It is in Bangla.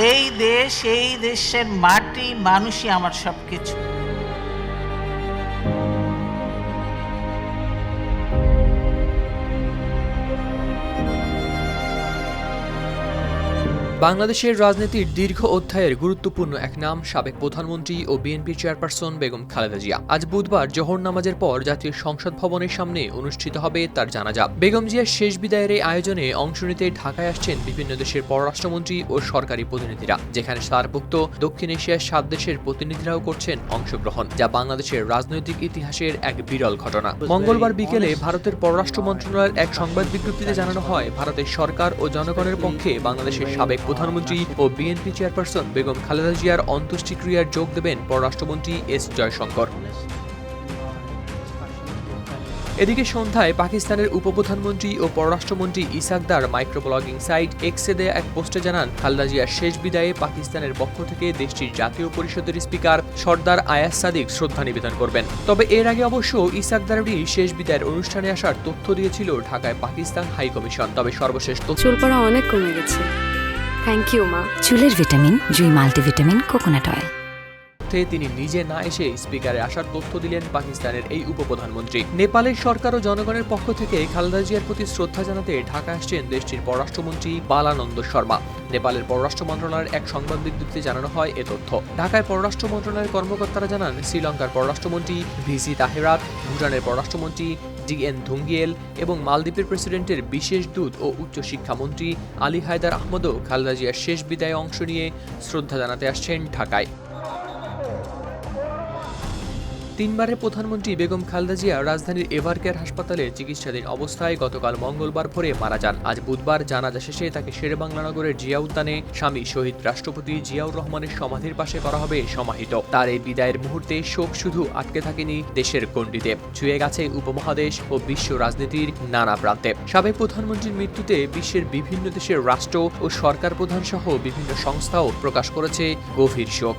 এই দেশ এই দেশের মাটি মানুষই আমার সব কিছু বাংলাদেশের রাজনীতির দীর্ঘ অধ্যায়ের গুরুত্বপূর্ণ এক নাম সাবেক প্রধানমন্ত্রী ও বিএনপি চেয়ারপারসন বেগম খালেদা জিয়া। আজ বুধবার জোহর নামাজের পর জাতীয় সংসদ ভবনের সামনে অনুষ্ঠিত হবে তার জানাজা। বেগম জিয়ার শেষ বিদায়ের এই আয়োজনে অংশ নিতে ঢাকায় আসছেন বিভিন্ন দেশের পররাষ্ট্রমন্ত্রী ও সরকারি প্রতিনিধিরা, যেখানে সারভুক্ত দক্ষিণ এশিয়ার সাত দেশের প্রতিনিধিরাও করছেন অংশগ্রহণ, যা বাংলাদেশের রাজনৈতিক ইতিহাসের এক বিরল ঘটনা। মঙ্গলবার বিকেলে ভারতের পররাষ্ট্র মন্ত্রণালয়ের এক সংবাদ বিজ্ঞপ্তিতে জানানো হয়, ভারতের সরকার ও জনগণের পক্ষে বাংলাদেশের সাবেক প্রধানমন্ত্রী ও বিএনপি চেয়ারপারসন বেগম খালেদা জিয়ার অন্ত্যেষ্টিক্রিয়ার যোগ দেবেন পররাষ্ট্রমন্ত্রী এস জয়শঙ্কর। এদিকে সন্ধ্যায় পাকিস্তানের উপপ্রধানমন্ত্রী ও পররাষ্ট্রমন্ত্রী ইসাকদার মাইক্রোব্লগিং সাইট এক্সে দেয়া এক পোস্টে জানান, খালেদা জিয়ার শেষ বিদায়ে পাকিস্তানের পক্ষ থেকে দেশটির জাতীয় পরিষদের স্পিকার সর্দার আয়াস সাদিক শ্রদ্ধা নিবেদন করবেন। তবে এর আগে অবশ্য ইসাকদারেরই শেষ বিদায়ের অনুষ্ঠানে আসার তথ্য দিয়েছিল ঢাকায় পাকিস্তান হাইকমিশন। তবে সর্বশেষ তথ্য অনেক কমে গেছে। থ্যাংক ইউ মা চুলের ভিটামিন জুই মাল্টিভিটামিন কোকোনাট অয়েল। তথ্যে তিনি নিজে না এসে স্পিকারে আসার তথ্য দিলেন পাকিস্তানের এই উপপ্রধানমন্ত্রী। নেপালের সরকার ও জনগণের পক্ষ থেকে খালেদা জিয়ার প্রতি শ্রদ্ধা জানাতে ঢাকা আসছেন দেশটির পররাষ্ট্রমন্ত্রী বালানন্দ শর্মা। নেপালের পররাষ্ট্র মন্ত্রণালয়ের এক সংবাদ বিজ্ঞপ্তিতে জানানো হয় এ তথ্য। ঢাকায় পররাষ্ট্র মন্ত্রণালয়ের কর্মকর্তারা জানান, শ্রীলঙ্কার পররাষ্ট্রমন্ত্রী ভিসি তাহেরাত, ভুটানের পররাষ্ট্রমন্ত্রী ডি এন ধুঙ্গিয়েল এবং মালদ্বীপের প্রেসিডেন্টের বিশেষ দূত ও উচ্চশিক্ষামন্ত্রী আলী হায়দার আহমদও খালেদা জিয়ার শেষ বিদায়ে অংশ নিয়ে শ্রদ্ধা জানাতে আসছেন ঢাকায়। তিনবারের প্রধানমন্ত্রী বেগম খালেদা জিয়া রাজধানীর এভারকেয়ার হাসপাতালে চিকিৎসাধীন অবস্থায় গতকাল মঙ্গলবার ভোরে মারা যান। আজ বুধবার জানাজা শেষে তাকে শেরেবাংলা নগরের জিয়া উদ্যানে স্বামী শহীদ রাষ্ট্রপতি জিয়াউর রহমানের সমাধির পাশে করা হবে সমাহিত। তার এই বিদায়ের মুহূর্তে শোক শুধু আটকে থাকেনি দেশের গণ্ডিতে। ছুঁয়ে গেছে উপমহাদেশ ও বিশ্ব রাজনীতির নানা প্রান্তে। সাবেক প্রধানমন্ত্রীর মৃত্যুতে বিশ্বের বিভিন্ন দেশের রাষ্ট্র ও সরকার প্রধান সহ বিভিন্ন সংস্থাও প্রকাশ করেছে গভীর শোক।